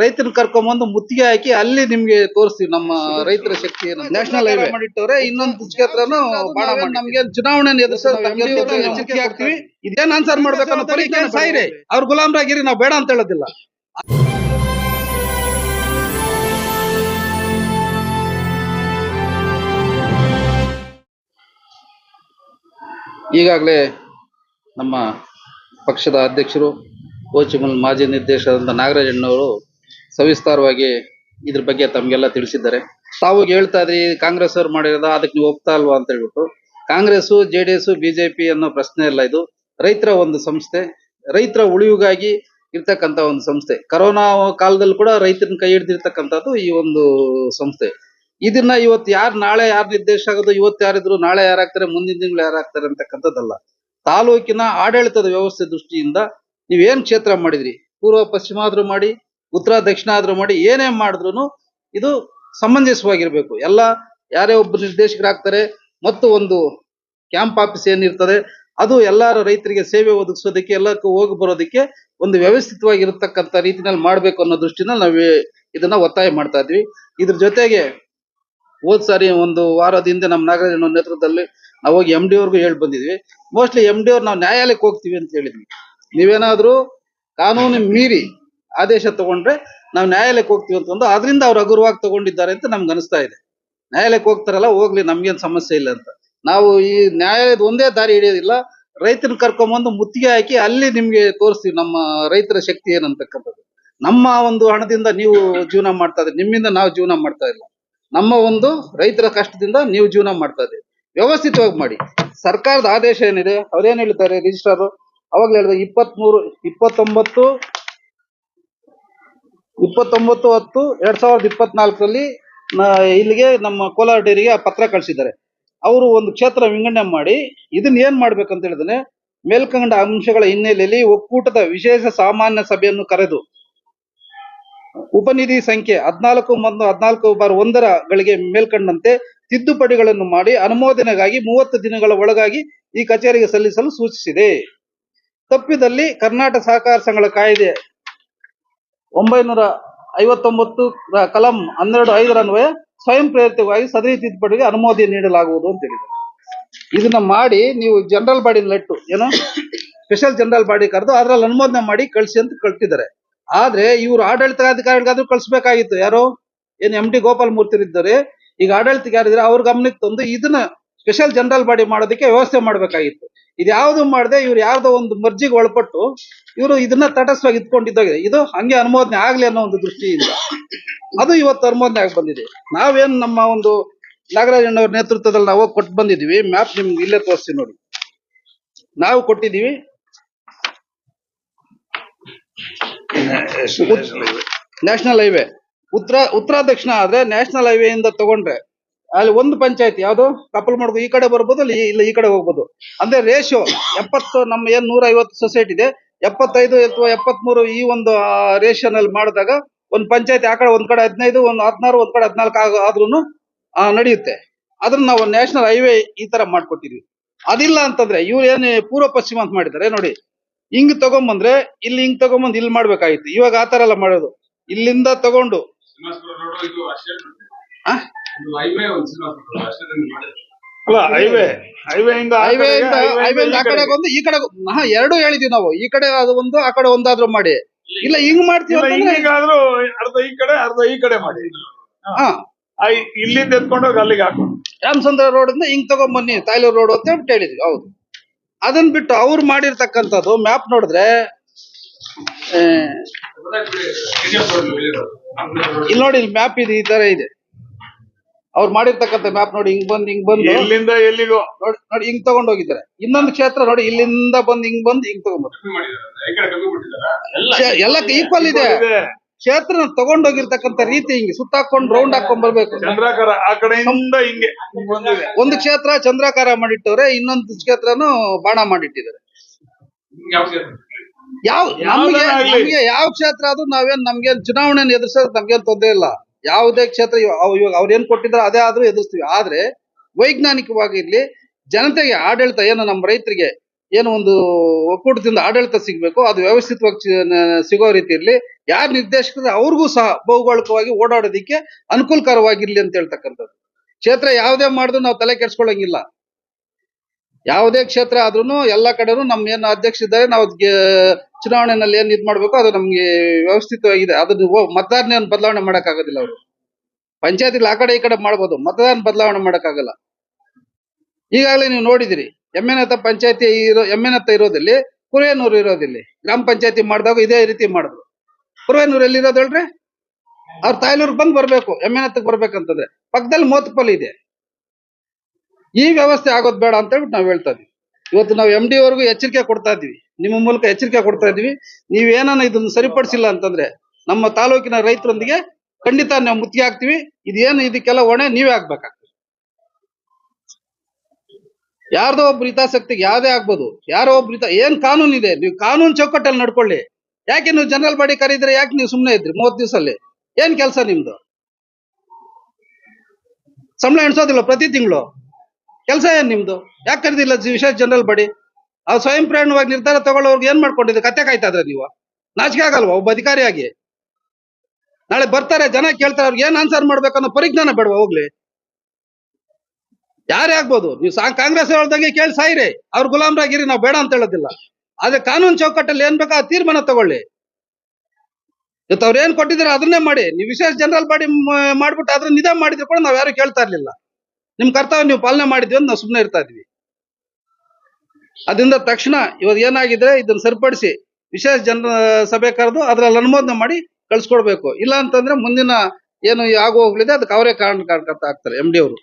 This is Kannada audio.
ರೈತನ ಕರ್ಕೊಂಬಂದು ಮುತ್ತಿಗೆ ಹಾಕಿ ಅಲ್ಲಿ ನಿಮ್ಗೆ ತೋರಿಸ್ತೀವಿ ನಮ್ಮ ರೈತರ ಶಕ್ತಿ ಏನು. ನ್ಯಾಷನಲ್ ಹೈವೇ ಮಾಡಿಟ್ಟವ್ರೆ ಇನ್ನೊಂದು ಕ್ಷೇತ್ರನು ಬಾಣ ನಮ್ಗೆ ಚುನಾವಣೆ ಎದುರಿಸಿ ಹಾಕ್ತಿವಿ. ಇದೇನ್ ಆನ್ಸರ್ ಮಾಡ್ಬೇಕನ್ನೋ ಪರಿಜ್ಞಾನ ಸಾಯಿರಿ. ಅವ್ರ ಗುಲಾಮ್ರಾಗಿರಿ ನಾವು ಬೇಡ ಅಂತ ಹೇಳೋದಿಲ್ಲ. ಈಗಾಗಲೇ ನಮ್ಮ ಪಕ್ಷದ ಅಧ್ಯಕ್ಷರು ಕೋಚಿಮಲ್ ಮಾಜಿ ನಿರ್ದೇಶಕರಾದಂಥ ನಾಗರಾಜಣ್ಣವರು ಸವಿಸ್ತಾರವಾಗಿ ಇದ್ರ ಬಗ್ಗೆ ತಮಗೆಲ್ಲ ತಿಳಿಸಿದ್ದಾರೆ. ತಾವು ಹೇಳ್ತಾ ಇದ್ರಿ, ಕಾಂಗ್ರೆಸ್ ಅವ್ರು ಮಾಡಿರೋದ, ಅದಕ್ಕೆ ನೀವು ಒಪ್ತಾ ಅಲ್ವಾ ಅಂತ ಹೇಳ್ಬಿಟ್ಟು. Congress J D S BJP ಅನ್ನೋ ಪ್ರಶ್ನೆ ಇಲ್ಲ ಇದು. ರೈತರ ಒಂದು ಸಂಸ್ಥೆ, ರೈತರ ಉಳಿವಿಗಾಗಿ ಇರ್ತಕ್ಕಂತ ಒಂದು ಸಂಸ್ಥೆ. ಕರೋನಾ ಕಾಲದಲ್ಲಿ ಕೂಡ ರೈತರನ್ನ ಕೈ ಹಿಡ್ದಿರ್ತಕ್ಕಂಥದ್ದು ಈ ಒಂದು ಸಂಸ್ಥೆ. ಇದನ್ನ ಇವತ್ತು ಯಾರು, ನಾಳೆ ಯಾರು ನಿರ್ದೇಶ ಆಗೋದು, ಇವತ್ತು ಯಾರಿದ್ರು ನಾಳೆ ಯಾರಾಗ್ತಾರೆ ಮುಂದಿನ ತಿಂಗಳು ಯಾರಾಗ್ತಾರೆ ಅಂತಕ್ಕಂಥದ್ದಲ್ಲ. ತಾಲೂಕಿನ ಆಡಳಿತದ ವ್ಯವಸ್ಥೆ ದೃಷ್ಟಿಯಿಂದ ನೀವೇನ್ ಕ್ಷೇತ್ರ ಮಾಡಿದ್ರಿ? ಪೂರ್ವ ಪಶ್ಚಿಮ ಆದ್ರೂ ಮಾಡಿ ಉತ್ತರ ದಕ್ಷಿಣ ಆದ್ರೂ ಮಾಡಿ ಏನೇ ಮಾಡಿದ್ರು ಇದು ಸಮಂಜಸವಾಗಿರ್ಬೇಕು. ಎಲ್ಲ ಯಾರೇ ಒಬ್ಬ ನಿರ್ದೇಶಕರಾಗ್ತಾರೆ, ಮತ್ತು ಒಂದು ಕ್ಯಾಂಪ್ ಆಫೀಸ್ ಏನಿರ್ತದೆ, ಅದು ಎಲ್ಲಾರು ರೈತರಿಗೆ ಸೇವೆ ಒದಗಿಸೋದಕ್ಕೆ ಎಲ್ಲಕ್ಕೂ ಹೋಗಿ ಬರೋದಕ್ಕೆ ಒಂದು ವ್ಯವಸ್ಥಿತವಾಗಿರತಕ್ಕಂಥ ರೀತಿನಲ್ಲಿ ಮಾಡಬೇಕು ಅನ್ನೋ ದೃಷ್ಟಿನಲ್ಲಿ ನಾವು ಇದನ್ನ ಒತ್ತಾಯ ಮಾಡ್ತಾ ಇದ್ವಿ ಇದ್ರ ಜೊತೆಗೆ ಹೋದ್ ಸಾರಿ ಒಂದು ವಾರದ ಹಿಂದೆ ನಮ್ಮ ನಾಗರಾಜನ ನೇತೃತ್ವದಲ್ಲಿ ನಾವು ಹೋಗಿ ಎಂ ಡಿ ಅವ್ರಿಗೂ ಹೇಳಿ ಬಂದಿದ್ವಿ. ಮೋಸ್ಟ್ಲಿ ಎಂ ಡಿ ಅವ್ರು ನಾವು ನ್ಯಾಯಾಲಯಕ್ಕೆ ಹೋಗ್ತೀವಿ ಅಂತ ಹೇಳಿದ್ವಿ. ನೀವೇನಾದ್ರೂ ಕಾನೂನು ಮೀರಿ ಆದೇಶ ತಗೊಂಡ್ರೆ ನಾವು ನ್ಯಾಯಾಲಯಕ್ಕೆ ಹೋಗ್ತೀವಿ ಅಂತಂದು ಅದರಿಂದ ಅವ್ರು ಹಗುರವಾಗಿ ತಗೊಂಡಿದ್ದಾರೆ ಅಂತ ನಮ್ಗೆ ಅನಿಸ್ತಾ ಇದೆ. ನ್ಯಾಯಾಲಯಕ್ಕೆ ಹೋಗ್ತಾರಲ್ಲ, ಹೋಗ್ಲಿ, ನಮ್ಗೇನು ಸಮಸ್ಯೆ ಇಲ್ಲ ಅಂತ. ನಾವು ಈ ನ್ಯಾಯಾಲಯದ ಒಂದೇ ದಾರಿ ಹಿಡಿಯೋದಿಲ್ಲ ರೈತನ ಕರ್ಕೊಂಬಂದು ಮುತ್ತಿಗೆ ಹಾಕಿ ಅಲ್ಲಿ ನಿಮ್ಗೆ ತೋರಿಸ್ತೀವಿ ನಮ್ಮ ರೈತರ ಶಕ್ತಿ ಏನಂತಕ್ಕಂಥದ್ದು. ನಮ್ಮ ಒಂದು ಹಣದಿಂದ ನೀವು ಜೀವನ ಮಾಡ್ತಾ ಇದ್ರಿ ನಿಮ್ಮಿಂದ ನಾವು ಜೀವನ ಮಾಡ್ತಾ ಇಲ್ಲ. ನಮ್ಮ ಒಂದು ರೈತರ ಕಷ್ಟದಿಂದ ನೀವು ಜೀವನ ಮಾಡ್ತಾ ಇದ್ದೀವಿ ವ್ಯವಸ್ಥಿತವಾಗಿ ಮಾಡಿ. ಸರ್ಕಾರದ ಆದೇಶ ಏನಿದೆ, ಅವ್ರೇನ್ ಹೇಳ್ತಾರೆ ರಿಜಿಸ್ಟ್ರಾರು ಅವಾಗ್ಲೇ ಹೇಳಿದೆ, ಇಪ್ಪತ್ಮೂರು, ಇಪ್ಪತ್ತೊಂಬತ್ತು ಇಪ್ಪತ್ತೊಂಬತ್ತು ಹತ್ತು ಎರಡ್ ಸಾವಿರದ ಇಪ್ಪತ್ನಾಲ್ಕರಲ್ಲಿ ಇಲ್ಲಿಗೆ ನಮ್ಮ ಕೋಲಾರ ಡೈರಿಗೆ ಪತ್ರ ಕಳಿಸಿದ್ದಾರೆ. ಅವರು ಒಂದು ಕ್ಷೇತ್ರ ವಿಂಗಡಣೆ ಮಾಡಿ ಇದನ್ನ ಏನ್ ಮಾಡ್ಬೇಕಂತ ಹೇಳಿದ್ರೆ ಮೇಲ್ಕಂಡ ಅಂಶಗಳ ಹಿನ್ನೆಲೆಯಲ್ಲಿ ಒಕ್ಕೂಟದ ವಿಶೇಷ ಸಾಮಾನ್ಯ ಸಭೆಯನ್ನು ಕರೆದು ಉಪನಿಧಿ ಸಂಖ್ಯೆ ಹದ್ನಾಲ್ಕು ಮತ್ತು ಹದ್ನಾಲ್ಕು ಬಾರ್ ಒಂದರ ಗಳಿಗೆ ಮೇಲ್ಕಂಡಂತೆ ತಿದ್ದುಪಡಿಗಳನ್ನು ಮಾಡಿ ಅನುಮೋದನೆಗಾಗಿ ಮೂವತ್ತು ದಿನಗಳ ಒಳಗಾಗಿ ಈ ಕಚೇರಿಗೆ ಸಲ್ಲಿಸಲು ಸೂಚಿಸಿದೆ. ತಪ್ಪಿದಲ್ಲಿ ಕರ್ನಾಟಕ ಸಹಕಾರ ಸಂಘಗಳ ಕಾಯ್ದೆ ಒಂಬೈನೂರ ಐವತ್ತೊಂಬತ್ತು ಕಲಂ ಹನ್ನೆರಡು ಐದರ ಅನ್ವಯ ಸ್ವಯಂ ಪ್ರೇರಿತವಾಗಿ ಸದರಿ ತಿದ್ದುಪಡಿಗೆ ಅನುಮೋದನೆ ನೀಡಲಾಗುವುದು ಅಂತ ಹೇಳಿದ್ದಾರೆ. ಇದನ್ನ ಮಾಡಿ ನೀವು ಜನರಲ್ ಬಾಡಿ ಲೆಟ್ಟು, ಏನು? ಸ್ಪೆಷಲ್ ಜನರಲ್ ಬಾಡಿ ಕರೆದು ಅದ್ರಲ್ಲಿ ಅನುಮೋದನೆ ಮಾಡಿ ಕಳಿಸಿ ಅಂತ ಕಳ್ತಿದ್ದಾರೆ. ಆದ್ರೆ ಇವರು ಆಡಳಿತಾಧಿಕಾರಿಗಾದ್ರೂ ಕಳಿಸ್ಬೇಕಾಗಿತ್ತು. ಯಾರು? ಏನ್ ಎಂ ಡಿ ಗೋಪಾಲ್ ಮೂರ್ತಿರಿದ್ದಾರೆ ಈಗ ಆಡಳಿತಗಾರಿದ್ರೆ ಅವ್ರ ಗಮನಕ್ಕೆ ತಂದು ಇದನ್ನ ಸ್ಪೆಷಲ್ ಜನರಲ್ ಬಾಡಿ ಮಾಡೋದಕ್ಕೆ ವ್ಯವಸ್ಥೆ ಮಾಡಬೇಕಾಗಿತ್ತು. ಇದ್ಯಾವುದು ಮಾಡದೆ ಇವ್ರು ಯಾವ್ದೋ ಒಂದು ಮರ್ಜಿಗೆ ಒಳಪಟ್ಟು ಇವರು ಇದನ್ನ ತಟಸ್ಥವಾಗಿ ಇದ್ಕೊಂಡಿದ್ದಾಗಿದೆ. ಇದು ಹಂಗೆ ಅನುಮೋದನೆ ಆಗ್ಲಿ ಅನ್ನೋ ಒಂದು ದೃಷ್ಟಿಯಿಂದ. ಅದು ಇವತ್ತು ಅನುಮೋದನೆ ಆಗಿ ಬಂದಿದೆ. ನಾವೇನು ನಮ್ಮ ಒಂದು ನಾಗರಾಜಣ್ಣವ್ರ ನೇತೃತ್ವದಲ್ಲಿ ನಾವು ಕೊಟ್ಟು ಬಂದಿದೀವಿ ಮ್ಯಾಪ್ ನಿಮ್ಗೆ ಇಲ್ಲೇ ತೋರಿಸ್ತೀವಿ ನೋಡಿ. ನಾವು ಕೊಟ್ಟಿದ್ದೀವಿ. ನ್ಯಾಷನಲ್ ಹೈವೇ ಉತ್ತರ ಉತ್ತರ ದಕ್ಷಿಣ ಆದ್ರೆ ನ್ಯಾಷನಲ್ ಹೈವೇ ಇಂದ ತಗೊಂಡ್ರೆ ಅಲ್ಲಿ ಒಂದು ಪಂಚಾಯತ್ ಯಾವ್ದು? ಕಪಲ್ ಮಾಡ್ಕೊ ಈ ಕಡೆ ಬರ್ಬೋದು ಅಲ್ಲಿ ಇಲ್ಲ ಈ ಕಡೆ ಹೋಗ್ಬೋದು. ಅಂದ್ರೆ ರೇಷಿಯೋ ಎಪ್ಪತ್ತು ನಮ್ಮ ಏನ್ ನೂರ ಐವತ್ತು ಸೊಸೈಟಿ ಇದೆ. ಎಪ್ಪತ್ತೈದು ಅಥವಾ ಎಪ್ಪತ್ಮೂರು ಈ ಒಂದು ರೇಷಿಯೋನಲ್ಲಿ ಮಾಡಿದಾಗ ಒಂದು ಪಂಚಾಯತ್ ಆ ಕಡೆ ಒಂದ್ ಕಡೆ ಹದಿನೈದು ಒಂದ್ ಹದಿನಾರು ಒಂದ್ ಕಡೆ ಹದಿನಾಲ್ಕು ಆದ್ರೂ ನಡೆಯುತ್ತೆ. ಅದನ್ನ ನಾವು ನ್ಯಾಷನಲ್ ಹೈವೇ ಈ ತರ ಮಾಡ್ಕೊಟ್ಟಿದ್ವಿ. ಅದಿಲ್ಲ ಅಂತಂದ್ರೆ ಇವ್ರು ಏನ್ ಪೂರ್ವ ಪಶ್ಚಿಮ ಅಂತ ಮಾಡಿದ್ದಾರೆ. ನೋಡಿ ಹಿಂಗ್ ತಗೊಂಬಂದ್ರೆ ಇಲ್ಲಿ ಹಿಂಗ್ ತಗೊಂಬಂದ್ ಇಲ್ಲಿ ಮಾಡ್ಬೇಕಾಗಿತ್ತು ಇವಾಗ ಆತರ ಎಲ್ಲ ಮಾಡೋದು. ಇಲ್ಲಿಂದ ತಗೊಂಡು ಅಲ್ಲ ಹೈವೇ ಹೈವೇ ಇಂದ ಆ ಹೈವೇ ಇಂದ ಹೈವೇ ಇಂದ ಆ ಈ ಕಡೆ ಕಡೆಗೆ. ಒಂದು ಈ ಕಡೆ ಹಾ ಎರಡು ಹೇಳಿದೀವಿ ನಾವು. ಈ ಕಡೆ ಅದು ಒಂದು ಆ ಕಡೆ ಒಂದಾದ್ರೂ ಮಾಡಿ. ಇಲ್ಲ ಹಿಂಗ್ ಮಾಡ್ತೀವಿ ಇಲ್ಲ, ಅಂತಂದ್ರೆ ಹಿಂಗಾದ್ರೂ ಅರ್ಧ ಈ ಕಡೆ ಅರ್ಧ ಈ ಕಡೆ ಮಾಡಿ. ಹಾ. ಇಲ್ಲಿಂದ ಎತ್ಕೊಂಡೋಗಿ ಅಲ್ಲಿಗೆ ಹಾಕು. ರಾಮಚಂದ್ರ ರೋಡ್ ಇಂದ ಹಿಂಗ್ ತಗೊಂಬನ್ನಿ ತಾಯ್ಲೂರು ರೋಡ್ ಅಂತ ಹೇಳ್ಬಿಟ್ಟು ಹೇಳಿದ್ವಿ ಹೌದು. ಅದನ್ ಬಿಟ್ಟು ಅವ್ರು ಮಾಡಿರ್ತಕ್ಕಂಥದ್ದು ಮ್ಯಾಪ್ ನೋಡಿದ್ರೆ. ಇಲ್ಲಿ ನೋಡಿ ಇಲ್ಲಿ ಮ್ಯಾಪ್ ಇದೆ ಈ ತರ ಇದೆ. ಅವ್ರು ಮಾಡಿರ್ತಕ್ಕಂಥ ಮ್ಯಾಪ್ ನೋಡಿ ಹಿಂಗ್ ಬಂದ್ ಹಿಂಗ್ ಬಂದು ಎಲ್ಲಿಂದ ಎಲ್ಲಿಗೋ. ನೋಡಿ ನೋಡಿ ಹಿಂಗ್ ತಗೊಂಡ್ ಹೋಗಿದ್ದಾರೆ ಇನ್ನೊಂದು ಕ್ಷೇತ್ರ ನೋಡಿ ಇಲ್ಲಿಂದ ಬಂದ್ ಹಿಂಗ್ ಬಂದ್ ಹಿಂಗ್ ತಗೊಂಡ್ ಕಮ್ಮಿ ಮಾಡಿದ್ದಾರೆ. ಕಡೆ ಕಮ್ಮಿ ಬಿಟ್ಟಿದ್ದಾರಾ ಕ್ಷೇ- ಎಲ್ಲ ಈಕ್ವಲ್ ಇದೆ. ಕ್ಷೇತ್ರ ತಗೊಂಡೋಗಿರ್ತಕ್ಕಂಥ ರೀತಿ ಹಿಂಗೆ ಸುತ್ತಾಕೊಂಡ್ ರೌಂಡ್ ಹಾಕೊಂಡ್ ಬರ್ಬೇಕು ಚಂದ್ರಾಕಾರ ಆ ಕಡೆಯಿಂದ ಹಿಂಗೆ ಒಂದು ಕ್ಷೇತ್ರ ಚಂದ್ರಾಕಾರ ಮಾಡಿಟ್ಟವ್ರೆ ಇನ್ನೊಂದು ಕ್ಷೇತ್ರನು ಬಾಣ ಮಾಡಿಟ್ಟಿದ್ದಾರೆ. ಯಾವ ಕ್ಷೇತ್ರ? ಯಾವ ನಮ್ಗೆ ನಮ್ಗೆ ಯಾವ ಕ್ಷೇತ್ರ ಆದ್ರೂ ನಾವೇನ್ ನಮ್ಗೇನ್ ಚುನಾವಣೆ ಎದುರಿಸೋದು ನಮ್ಗೇನ್ ತೊಂದರೆ ಇಲ್ಲ. ಯಾವುದೇ ಕ್ಷೇತ್ರ ಇವ- ಇವಾಗ ಅವ್ರು ಏನ್ ಕೊಟ್ಟಿದ್ರೆ ಅದೇ ಆದ್ರೂ ಎದುರಿಸ್ತೀವಿ. ಆದ್ರೆ ವೈಜ್ಞಾನಿಕವಾಗಿ ಇರ್ಲಿ, ಜನತೆಗೆ ಆಡಳಿತ ಏನು ನಮ್ಮ ರೈತರಿಗೆ ಏನು ಒಂದು ಒಕ್ಕೂಟದಿಂದ ಆಡಳಿತ ಸಿಗಬೇಕು, ಅದು ವ್ಯವಸ್ಥಿತವಾಗಿ ಸಿಗೋ ರೀತಿ ಇರ್ಲಿ, ಯಾರು ನಿರ್ದೇಶಕರು ಅವ್ರಿಗೂ ಸಹ ಭೌಗೋಳಿಕವಾಗಿ ಓಡಾಡೋದಿಕ್ಕೆ ಅನುಕೂಲಕರವಾಗಿರ್ಲಿ ಅಂತ ಹೇಳ್ತಕ್ಕಂಥದ್ದು. ಕ್ಷೇತ್ರ ಯಾವುದೇ ಮಾಡಿದ್ರು ನಾವು ತಲೆ ಕೆಡ್ಸ್ಕೊಳ್ಳಂಗಿಲ್ಲ. ಯಾವುದೇ ಕ್ಷೇತ್ರ ಆದ್ರೂನು ಎಲ್ಲ ಕಡೆನು ನಮ್ ಏನ್ ಅಧ್ಯಕ್ಷ ಇದ್ದಾರೆ, ನಾವು ಚುನಾವಣೆನಲ್ಲಿ ಏನ್ ಇದ್ ಮಾಡ್ಬೇಕು ಅದು ನಮ್ಗೆ ವ್ಯವಸ್ಥಿತವಾಗಿದೆ. ಅದನ್ನ ಮತದಾರನ ಏನ್ ಬದಲಾವಣೆ ಮಾಡಕ್ ಆಗೋದಿಲ್ಲ ಅವರು. ಪಂಚಾಯತಿಗಳು ಆ ಕಡೆ ಈ ಕಡೆ ಮಾಡ್ಬೋದು ಮತದಾನ ಬದಲಾವಣೆ ಮಾಡಕ್ ಆಗಲ್ಲ ಈಗಾಗಲೇ ನೀವು ನೋಡಿದಿರಿ ಎಮ್ಮೆನತ್ತ ಪಂಚಾಯತಿ ಇರೋ ಎಮ್ಮೆನತ್ತ ಇರೋದಲ್ಲಿ ಕುರೇನೂರು ಇರೋದಿಲ್ಲಿ, ಗ್ರಾಮ ಪಂಚಾಯತಿ ಮಾಡಿದಾಗ ಇದೇ ರೀತಿ ಮಾಡಿದ್ರು. ಕುರೇನೂರು ಎಲ್ಲಿರೋದು ಹೇಳ್ರಿ? ಅವ್ರ ತಾಯ್ಲೂರ್ಗೆ ಬಂದ್ ಬರ್ಬೇಕು ಎಮ್ಮೆನತ್ತಕ್ ಬರ್ಬೇಕಂತಂದ್ರೆ. ಪಕ್ಕದಲ್ಲಿ ಮೋತ್ಪಲ್ ಇದೆ. ಈ ವ್ಯವಸ್ಥೆ ಆಗೋದ್ ಬೇಡ ಅಂತ ಹೇಳ್ಬಿಟ್ಟು ನಾವು ಹೇಳ್ತಾ ಇದೀವಿ. ಇವತ್ತು ನಾವು ಎಂ ಡಿ ವರ್ಗು ಎಚ್ಚರಿಕೆ ಕೊಡ್ತಾ ಇದೀವಿ. ನಿಮ್ಮ ಮೂಲಕ ಎಚ್ಚರಿಕೆ ಕೊಡ್ತಾ ಇದೀವಿ. ನೀವೇನ ಇದನ್ನ ಸರಿಪಡಿಸಿಲ್ಲ ಅಂತಂದ್ರೆ ನಮ್ಮ ತಾಲೂಕಿನ ರೈತರೊಂದಿಗೆ ಖಂಡಿತ ನಾವು ಮುತ್ತಿಗೆ ಹಾಕ್ತಿವಿ. ಇದೇನು ಇದಕ್ಕೆಲ್ಲ ಹೊಣೆ ನೀವೇ ಆಗ್ಬೇಕಾಗ್ತದೆ. ಯಾರ್ದೋ ಒಬ್ರು ಹಿತಾಸಕ್ತಿಗೆ ಯಾವ್ದೇ ಆಗ್ಬೋದು. ಯಾರೋ ಒಬ್ರು ಹಿತ, ಏನ್ ಕಾನೂನು ಇದೆ? ನೀವು ಕಾನೂನು ಚೌಕಟ್ಟಲ್ಲಿ ನಡ್ಕೊಳ್ಳಿ. ಯಾಕೆ ನೀವು ಜನರಲ್ ಬಾಡಿ ಕರೀದ್ರೆ ಯಾಕೆ ನೀವು ಸುಮ್ಮನೆ ಇದ್ರಿ ಮೂವತ್ ದಿವಸಲ್ಲಿ ಏನ್ ಕೆಲಸ ನಿಮ್ದು? ಸಂಬಳ ಎಣಿಸೋದಿಲ್ಲ ಪ್ರತಿ ತಿಂಗಳು. ಕೆಲಸ ಏನ್ ನಿಮ್ದು? ಯಾಕೆ ಕರೆದಿಲ್ಲ ವಿಶೇಷ ಜನರಲ್ ಬಡಿ ಅವ್ರು ಸ್ವಯಂ ಪ್ರೇರಣವಾಗಿ ನಿರ್ಧಾರ ತಗೊಳ್ಳೋರ್ಗೆ ಏನ್ ಮಾಡ್ಕೊಂಡಿದ್ರೆ ಕತ್ತೆ ಕಾಯ್ತಾ ಇದ್ರೆ ನೀವು? ನಾಚಿಕೆ ಆಗಲ್ವಾ? ಒಬ್ಬ ಅಧಿಕಾರಿಯಾಗಿ ನಾಳೆ ಬರ್ತಾರೆ, ಜನ ಕೇಳ್ತಾರೆ, ಅವ್ರಿಗೆ ಏನ್ ಆನ್ಸರ್ ಮಾಡ್ಬೇಕನ್ನೋ ಪರಿಜ್ಞಾನ ಬೇಡವಾ ಹೋಗ್ಲಿ? ಯಾರೇ ಆಗ್ಬೋದು, ನೀವು ಸಾ ಕಾಂಗ್ರೆಸ್ ಹೇಳ್ದಂಗೆ ಕೇಳಿ ಸಾಯಿರಿ. ಅವ್ರ ಗುಲಾಮ್ರಾಗಿರಿ, ನಾವು ಬೇಡ ಅಂತ ಹೇಳೋದಿಲ್ಲ. ಆದ್ರೆ ಕಾನೂನು ಚೌಕಟ್ಟಲ್ಲಿ ಏನ್ ಬೇಕಾ ತೀರ್ಮಾನ ತಗೊಳ್ಳಿ. ಇವತ್ತು ಅವ್ರು ಏನ್ ಕೊಟ್ಟಿದ್ರೆ ಅದನ್ನೇ ಮಾಡಿ. ನೀವು ವಿಶೇಷ ಜನರಲ್ ಬಾಡಿ ಮಾಡ್ಬಿಟ್ಟು ಅದ್ರ ನಿಧಾನ ಮಾಡಿದ್ರು ಕೂಡ ನಾವ್ ಯಾರು ಕೇಳ್ತಾ ಇರ್ಲಿಲ್ಲ. ನಿಮ್ ಕರ್ತವ್ಯ ನೀವು ಪಾಲನೆ ಮಾಡಿದ್ವಿ ಅಂತ ನಾವು ಸುಮ್ಮನೆ ಇರ್ತಾ ಇದ್ವಿ. ಅದರಿಂದ ತಕ್ಷಣ ಇವತ್ ಏನಾಗಿದ್ರೆ ಇದನ್ನ ಸರಿಪಡಿಸಿ ವಿಶೇಷ ಜನ ಸಭೆ ಕರೆದು ಅದ್ರಲ್ಲಿ ಅನುಮೋದನೆ ಮಾಡಿ ಕಳ್ಸಿಕೊಡ್ಬೇಕು. ಇಲ್ಲ ಅಂತಂದ್ರೆ ಮುಂದಿನ ಏನು ಆಗು ಹೋಗ್ಲಿದೆ, ಅದಕ್ಕೆ ಅವರೇ ಕಾರಣ ಕಾರಣಕರ್ತ ಆಗ್ತಾರೆ ಎಂ ಡಿ ಅವರು